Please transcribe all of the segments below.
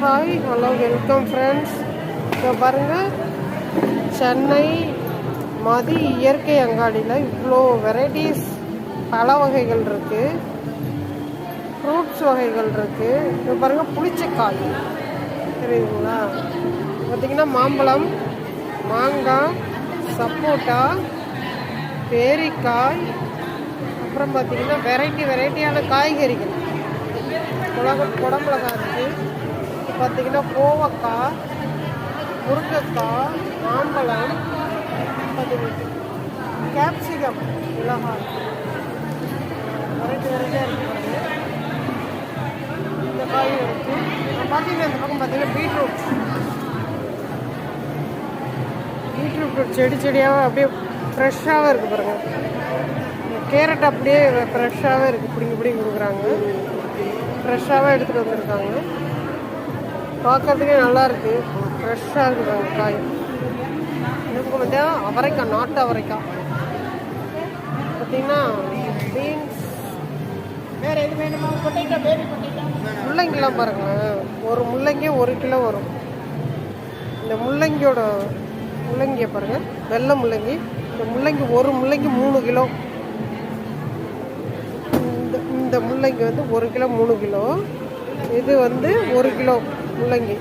Hi hello welcome friends இப்போ பாருங்கள் சென்னை மதி இயற்கை அங்காடியில் இவ்வளோ வெரைட்டிஸ் பழ வகைகள் இருக்குது ஃப்ரூட்ஸ் வகைகள் இருக்குது இப்போ பாருங்கள் புளிச்சக்காய். தெரியுதுங்களா? பார்த்திங்கன்னா மாம்பழம் மாங்காய் சப்போட்டா பேரிக்காய் அப்புறம் பார்த்திங்கன்னா வெரைட்டி வெரைட்டியான காய்கறிகள். மிளகு குடமிளகா இருக்குது பார்த்தீங்கன்னா கோவக்காய் முருங்கைக்காய் மாம்பழம் பார்த்தீங்கன்னா கேப்சிகம் மிளகாய் வெரைட்டி வெரைட்டியாக இருக்குது. இந்த காய் இருக்குது பார்த்தீங்கன்னா இந்த பக்கம் பார்த்தீங்கன்னா பீட்ரூட். பீட்ரூட் செடி செடியாகவே அப்படியே ஃப்ரெஷ்ஷாகவே இருக்குது பாருங்கள் கேரட் அப்படியே ஃப்ரெஷ்ஷாகவே இருக்குது பிடிங்கி பிடிங்கி கொடுக்குறாங்க. ஃப்ரெஷ்ஷாகவே எடுத்துகிட்டு வந்திருக்காங்க. பார்க்கறதுக்கே நல்லா இருக்கு ஃப்ரெஷ்ஷாக இருக்குது காய் இதுக்கு வந்து அவரைக்காய் நாட்டு அவரைக்காய். பார்த்தீங்கன்னா பீன்ஸ் வேற எது வேணுமா? Potato baby potato. முள்ளங்கிலாம் பாருங்களேன் ஒரு முள்ளங்கி ஒரு கிலோ வரும். இந்த முள்ளங்கியோட முள்ளங்கியை பாருங்கள் வெள்ளை முள்ளங்கி. இந்த முள்ளங்கி ஒரு முள்ளங்கி மூணு கிலோ. இந்த இந்த முள்ளங்கி வந்து ஒரு கிலோ மூணு கிலோ. இது வந்து ஒரு கிலோ. முள்ளங்கி.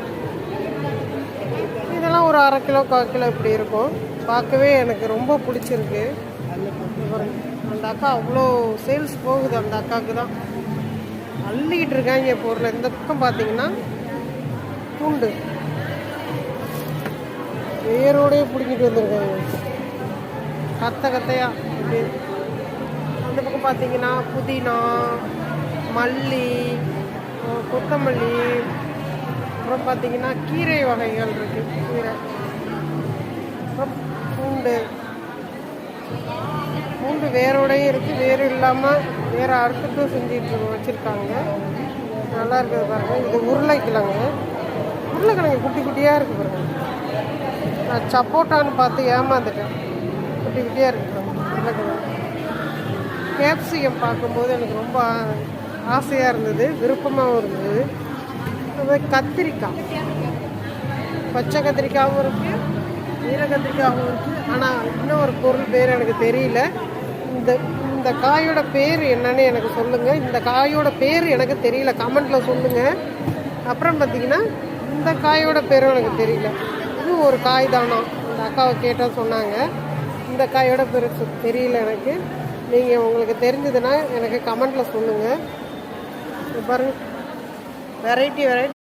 இதெல்லாம் ஒரு அரை கிலோ கால் கிலோ இப்படி இருக்கும். பார்க்கவே எனக்கு ரொம்ப பிடிச்சிருக்கு. அந்த அக்கா அவ்வளோ சேல்ஸ் போகுது அந்த அக்காவுக்கு தான். அள்ளிக்கிட்டு இருக்காங்க பொருளை இந்த பக்கம் பார்த்தீங்கன்னா பூண்டு வேரோடய பிடிக்கிட்டு வந்திருக்காங்க. கத்த கத்தையா இப்படி. அந்த பக்கம் பார்த்தீங்கன்னா புதினா மல்லி கொத்தமல்லி அப்புறம் பார்த்தீங்கன்னா கீரை வகைகள் இருக்குது கீரை. அப்புறம் பூண்டு. பூண்டு வேரோடையும் இருக்குது வேறு இல்லாமல் வேறு அறுத்துட்டும் செஞ்சுட்டு வச்சுருக்காங்க. நல்லா இருக்குது பாருங்க. இது உருளைக்கிழங்கு. உருளைக்கிழங்கு குட்டி குட்டியாக இருக்குது பாருங்க. நான் சப்போட்டான்னு பார்த்து ஏமாந்துட்டேன். குட்டி குட்டியாக இருக்குது உருளைக்கிழங்கு. கேப்சிகம் பார்க்கும்போது எனக்கு ரொம்ப ஆசையாக இருந்தது. விருப்பமாகவும் இருந்தது. அடுத்தது கத்திரிக்காய். பச்சை கத்திரிக்காயும் இருக்குது நீல கத்திரிக்காயும் இருக்குது ஆனால் இன்னும் ஒரு பொருள் பேர் எனக்கு தெரியல. இந்த இந்த காயோட பேர் என்னன்னு எனக்கு சொல்லுங்கள் இந்த காயோட பேர் எனக்கு தெரியல. கமெண்ட்டில் சொல்லுங்கள் அப்புறம் பார்த்தீங்கன்னா இந்த காயோட பேரும் எனக்கு தெரியல. இது ஒரு காய் தானா? இந்த அக்காவை கேட்டால் சொன்னாங்க. இந்த காயோட பேர் தெரியல எனக்கு. நீங்கள் உங்களுக்கு தெரிஞ்சதுன்னா எனக்கு கமெண்ட்டில் சொல்லுங்கள் பாருங்கள் வெரைட்டி வெரைட்டி